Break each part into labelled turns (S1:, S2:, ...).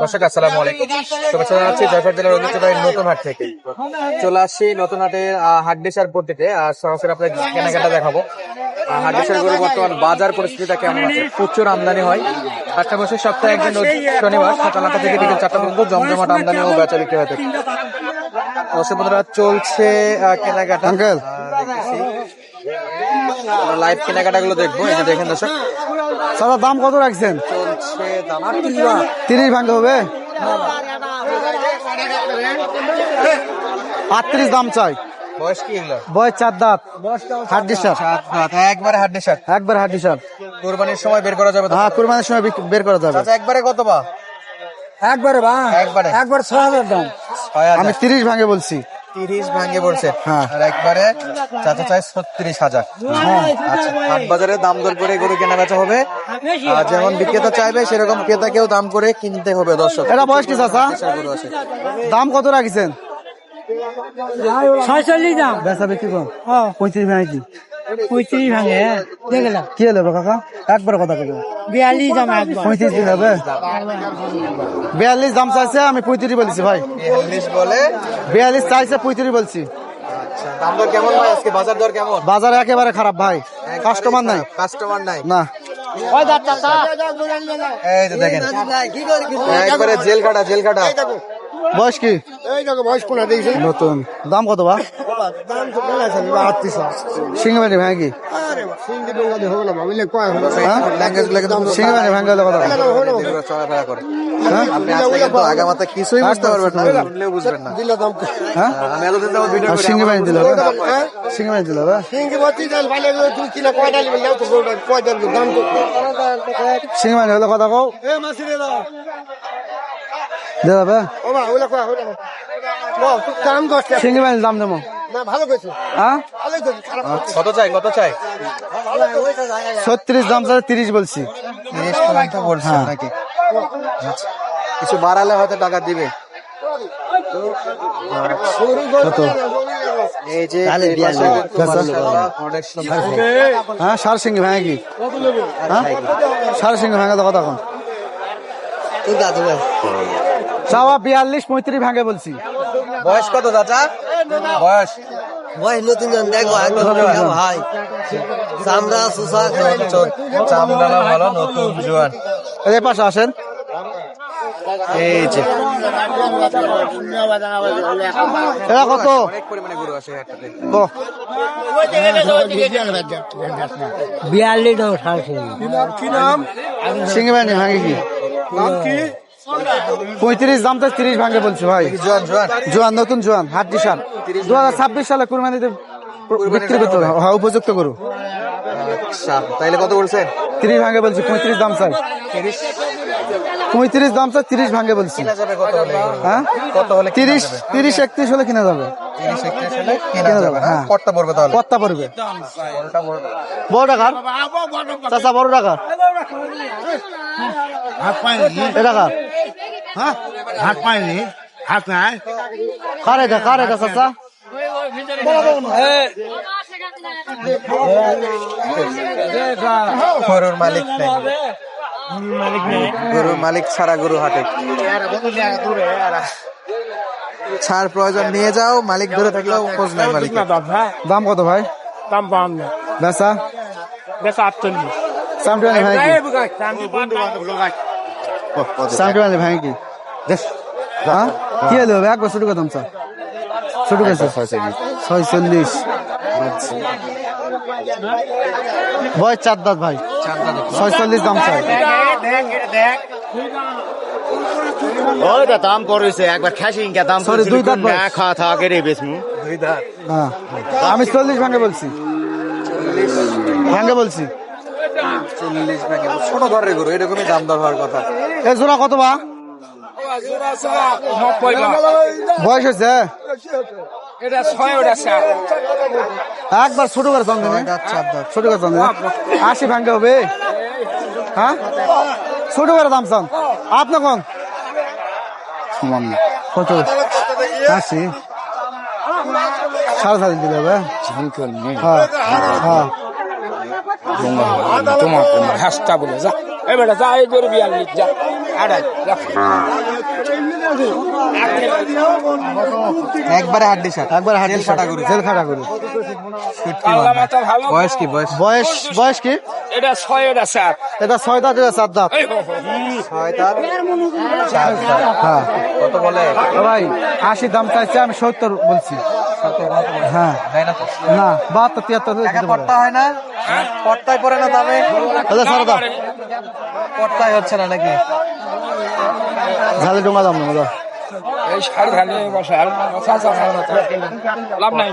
S1: দর্শক আসসালামু আলাইকুম। শুভেচ্ছা জানাচ্ছি জয়পুর জেলার ঐতিহ্যবাহী নতুন হাট থেকে। চলে আসছি নতুন হাটের আহ, হাট ডিসার পদ্ধতিতে। আর সরাসরি আপনাদের কেনাকাটা দেখাবো। হাট ডিসার গরু বর্তমান বাজার পরিস্থিতিটা কেমন আছে? প্রচুর আমদানি হয়। হাটটা বসে সপ্তাহে একদিন শনিবার সকাল আটটা থেকে বিকেল চারটা পর্যন্ত জমজমাট আমদানি ও বেচা বিক্রি হয়ে থাকে। দর্শক বন্ধুরা চলছে আহ, কেনাকাটা।
S2: আঙ্কেল।
S1: লাইভ কেনাকাটা গুলো দেখব। এই যে দেখেন দর্শক
S2: সাদা দাম কত রাখছেন। তিরিশ ভাঙতে হবে? আটত্রিশ দাম চাই।
S1: বয়স কি এগুলো?
S2: বয়স চার দাঁত। হাড্ডি সার
S1: একবারে হাড্ডি
S2: একবার হাড্ডি সার
S1: কোরবানির সময় বের করা যাবে তো?
S2: হ্যাঁ কুরবানির সময় বের করা যাবে।
S1: আচ্ছা একবারে কত বা?
S2: একবারে বা?
S1: একবারে।
S2: একবার ছয় হাজার দাম। আমি তিরিশ ভাঙে বলছি।
S1: তিরিশ ভাঙে পড়ছে।
S2: হ্যাঁ।
S1: আর একবারে চাচা চাই ছত্রিশ হাজার। আচ্ছা হাট বাজারে দাম দর করে গরু কেনা বেচা হবে। আর যেমন বিক্রেতা চাইবে সেরকম ক্রেতাকেও দাম করে কিনতে হবে দর্শক।
S2: এটা বয়স কি চাচা? দাম কত রাখিছেন?
S3: ছয়চল্লিশ দাম।
S2: বেচা বিক্রি কম? পঁয়ত্রিশ ভাঙে
S3: পঁয়ত্রিশ ভাঙে দেখলাম
S2: কি হলো কাকা? একবার কথা কেন
S3: বিয়াল্লিশ দাম
S2: পঁয়ত্রিশ দিন হবে? বিয়াল্লিশ দাম চাইছে আমি পঁয়ত্রিশ বলছি ভাই।
S1: বিয়াল্লিশ বলে?
S2: বিয়াল্লিশ চাইছে পঁয়ত্রিশ বলছি।
S1: আচ্ছা দাম দর কেমন ভাই? আজকে বাজার দর কেমন?
S2: বাজার একেবারে খারাপ ভাই। কাস্টমার নাই।
S1: কাস্টমার নাই।
S2: না।
S1: এই দেখেন। একবারে জেল কাটা জেল কাটা।
S2: বয়স কি? নতুন। দাম কত বা? সিংহবাড়ি ভাই কি? হ্যাঁ?
S1: ল্যাঙ্গুয়েজ লাগে তো
S2: হলে কথা বলো।
S1: এগুলো চলাফেরা করে।
S2: হ্যাঁ?
S1: আপনি আজকে কিন্তু আগামাতা কিছুই বুঝতে পারবেন না শুনলেও বুঝবেন না।
S2: হ্যাঁ?
S1: আমি এতদিন যাবত ভিডিও
S2: আর
S1: করি
S2: সিংহবাড়ি দিল হবে? সিংহবাড়ি দিল হবে? সিংহবাড়ি হলে কথা কও। সিংহবাড়ি দাম দেবো। হ্যাঁ
S1: কত চাই কত চাই?
S2: ছত্রিশ দাম চাই তিরিশ বলছি।
S1: পর্যন্ত। কিছু বাড়ালে হয়তো টাকা দিবে।
S2: হ্যাঁ সার ভাঙে কি? হ্যাঁ? সার ভাঙে তো কথা চাওয়া বিয়াল্লিশ পঁয়ত্রিশ ভাঙে বলছি।
S1: বয়স কত চাচা? বয়স?
S4: ভাই নতুন জন দেখো একদম ভাই। চামড়া সুসা
S1: চামড়া ভালো নতুন জোয়ান।
S2: এই পাশে আসেন।
S1: এই যে।
S2: এরা কত?
S1: অনেক পরিমাণে গরু আছে হাটটাতে
S3: বিয়াল্লিশ দাম সাড়ে
S2: সিংহ ভাঙে ভাঙে কি? পঁয়ত্রিশ দাম তো তিরিশ ভাঙে বলছি ভাই।
S1: জোয়ান জোয়ান।
S2: জোয়ান নতুন জোয়ান হাড্ডি সার দু হাজার ছাব্বিশ সালে কুরবানিতে বিক্রি করতে হবে। হ্যাঁ উপযুক্ত করু
S1: আচ্ছা তাইলে কত বলছেন
S2: তিরিশ ভাঙে বলছি পঁয়ত্রিশ দাম চাই।
S1: তিরিশ?
S2: পঁয়ত্রিশ দাম চাই তিরিশ ভাঙে বলছি? হ্যাঁ? তিরিশ তিরিশ একত্রিশ হলে কিনা যাবে।
S1: পড়বে।
S2: বড় টাকার? চাচা বড় টাকার? এ টাকার
S4: হাত পাইনি। হাত নাই?
S2: কার এটা? কার চাচা?
S1: গরুর মালিক নেই। গরুর মালিক ছাড়া গরু হাটে। ছাড় প্রয়োজন নিয়ে যাও। মালিক ধরে থাকলেও খোঁজ নাই মালিক
S2: দাম কত ভাই?
S3: দাম পাম না
S2: বেচা
S3: বেশ আটচল্লিশ
S2: ভাই। ভাই কি হ্যাঁ কি হলো একবার ছোট দাম চা ছোট কেছে ছয়চল্লিশ বয়স চার দাঁত ভাই ছয়চল্লিশ দাম চাই
S4: ওইটা দাম করেছে একবার খ্যাসিং কে দাম
S2: Sorry, দুই দাঁত।
S4: না খাওয়া কেটে বেশমু
S2: হ্যাঁ আমি চল্লিশ ভাঙে বলছি ভাঙে বলছি
S1: চল্লিশ ভাগে ছোট ঘরের গরু এরকমই দাম দর হওয়ার কথা।
S2: এ জোড়া কত বা? বয়স হয়েছে? একবার ছোট করে
S1: দাঁত।
S2: ছোট করে দাম দেবে আশি ভাঙতে হবে? হ্যাঁ? ছোট করে দাম চান। আপনি কোন? কত? আশি। সাড়ে সাড়ে দিলে হবে। হ্যাঁ হ্যাঁ।
S3: তোমার হাসটা বলে যা এবারে যা এই গরু বিয়াল্লিশ যা আড়াই
S1: একবারে হাড্ডি
S2: একবার হাড্ডি
S1: গরু।
S2: জেল গরু
S1: বয়স কি বয়স?
S2: বয়স বয়স কি?
S3: এটা ছয় এটা সাত।
S2: এটা ছয় দাঁত এটা সাত দাঁত।
S3: এই হো, হো।
S1: ছয় দাঁত
S2: হ্যাঁ।
S1: কত বলে?
S2: ভাই আশি দাম চাইছে আমি সত্তর বলছি। হ্যাঁ
S1: না তো
S2: না বাহাত্তর তিয়াত্তর
S1: হয়। দামে হচ্ছে না নাকি?
S2: ঝালে ডোঙা দাম না
S3: আর চাচা খাওয়া না।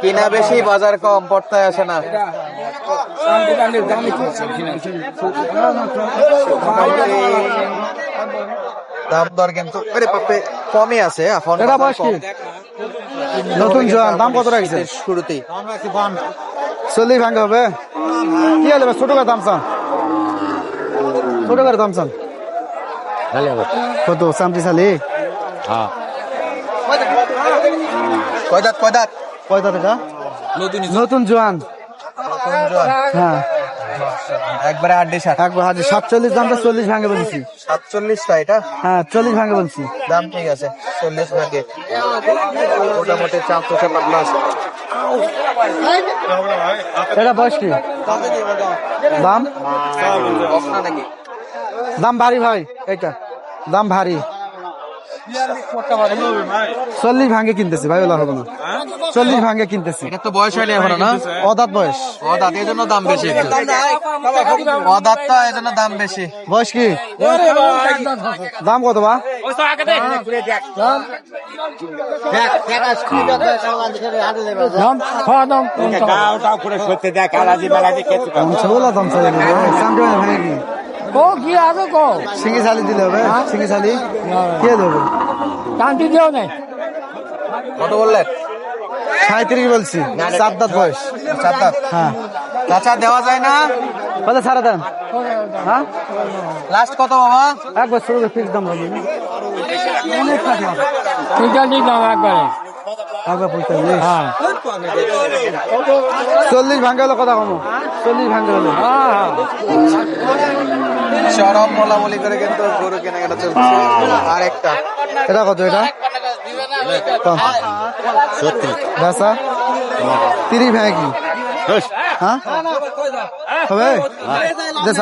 S1: কিনা বেশি বাজার কম পড়তায় আসে না। দাম দর কিন্তু কমই আছে এখন
S2: এটা বয়স কি? নতুন জোয়ান দাম কত রাখছে?
S1: শুরুতেই।
S2: চল্লিশ ভাঙ্গে হবে? কি হলে ছোট করে দাম চান। ছোট করে দাম চান। কত চামটি চালি?
S1: কয় দাঁত কয় দাঁত?
S2: কয়টা টাকা নতুন জোয়ান। হ্যাঁ।
S1: একবারে আড্ডি ষাট
S2: একবার হাজার। সাতচল্লিশ দামটা চল্লিশ বলছি।
S1: সাতচল্লিশটা এটা?
S2: হ্যাঁ চল্লিশ ভাঙ্গে বলছি।
S1: দাম ঠিক আছে চল্লিশ মোটামুটি প্লাস
S2: এটা বয়স কি? দাম? দাম ভারী ভাই এটা দাম ভারী। চল্লিশ ভাঙ্গে কিনতেছি ভাই ওলা হবে না। চল্লিশ ভাঙ্গে কিনতেছি।
S1: এটা তো বয়স হয়নি এখনও না?
S2: অদাত বয়স।
S1: অদাঁত এই জন্য দাম বেশি একটু। অদাঁতটা এই জন্য দাম বেশি।
S2: বয়স কি? দাম কত বা?
S3: দাম দাম?
S2: দাম কি
S3: কি আছে কো
S2: সিঙ্গি শালি দিলে হবে সিঙ্গি শালি কে দেবে?
S3: শান্তি দিও নাই
S1: কত বললেন
S2: সাঁত্রিশ বলছি চার দাঁত বয়স।
S1: চার দাঁত
S2: হ্যাঁ
S1: চাচা দেওয়া যায় না?
S2: কত সারা দেন। হ্যাঁ
S1: লাস্ট কত বাবা?
S2: একবার শুরু ফিক্স দাম লাগবে
S3: পঁয়তাল্লিশ দাম একবারে।
S2: একবার পঁয়তাল্লিশ
S3: হ্যাঁ
S2: চল্লিশ ভাঙ্গে হলো কথা কম? চল্লিশ ভাঙ্গে হলো
S3: হ্যাঁ
S1: চরম করে কিন্তু গরু কেনাকাটা চলছে। আর একটা
S2: এটা কত এটা? তিরিশ ভাঙে কি? হ্যাঁ? হবে? দে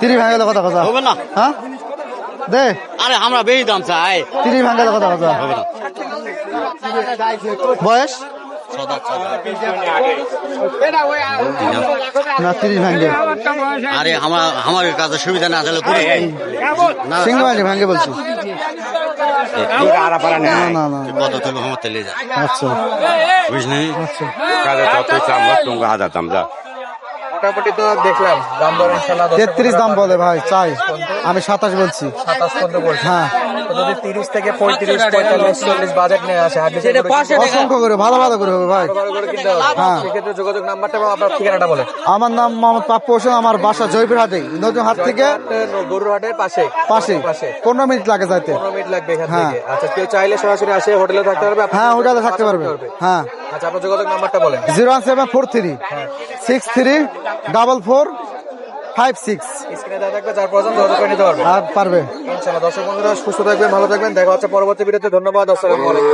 S2: তিরিশ ভাঙে কথা কথা।
S5: হবে না।
S2: হ্যাঁ? দে।
S5: আরে আমরা বেশি দাম চাই।
S2: তিরিশ ভাঙে কথা কথা।
S5: হবে না।
S2: বয়স?
S5: আরে আমার আমার কাছে সুবিধা না থাকলে পুরো না
S2: সিংহ ভাঙে ভাঙে বলছি না না না
S5: কত তুলো আমার তেলে যা
S2: আচ্ছা
S5: বুঝলি
S1: মোটামুটি তো দেখলাম দাম দর
S2: তেত্রিশ দাম বলে ভাই চাই আমি সাতাশ বলছি
S1: সাতাশ পর্যন্ত বলছে
S2: হ্যাঁ
S1: যদি তিরিশ থেকে পঁয়ত্রিশ পঁয়তাল্লিশ চল্লিশ বাজেট নিয়ে আসে
S2: অসংখ্য করে ভালো ভালো করে হবে ভাই। হ্যাঁ।
S1: সেক্ষেত্রে যোগাযোগ নাম্বারটা এবং আপনার ঠিকানাটা বলে
S2: আমার নাম মোহাম্মদ পাপ্পু হোসেন আমার বাসা জয়পুর হাটে নতুন হাট থেকে
S1: গরুর হাটের পাশে।
S2: পাশে।
S1: পাশে।
S2: পনেরো মিনিট লাগে যাইতে।
S1: পনেরো মিনিট লাগবে এখান
S2: হ্যাঁ।
S1: থেকে। আচ্ছা কেউ চাইলে সরাসরি আসে হোটেলে থাকতে পারবে
S2: হ্যাঁ হোটেলে থাকতে পারবে। হ্যাঁ।
S1: আচ্ছা আপনার যোগাযোগ নাম্বারটা বলেন।
S2: Zero one seven four three six three double four five six
S1: স্ক্রিনে দেওয়া থাকবে যার প্রয়োজন যোগাযোগ করে নিতে পারবে।
S2: আর পারবে।
S1: ইনশাআল্লাহ। দর্শক বন্ধুরা সুস্থ থাকবেন ভালো থাকবেন। দেখা হচ্ছে পরবর্তী ভিডিওতে। ধন্যবাদ আসসালামু আলাইকুম।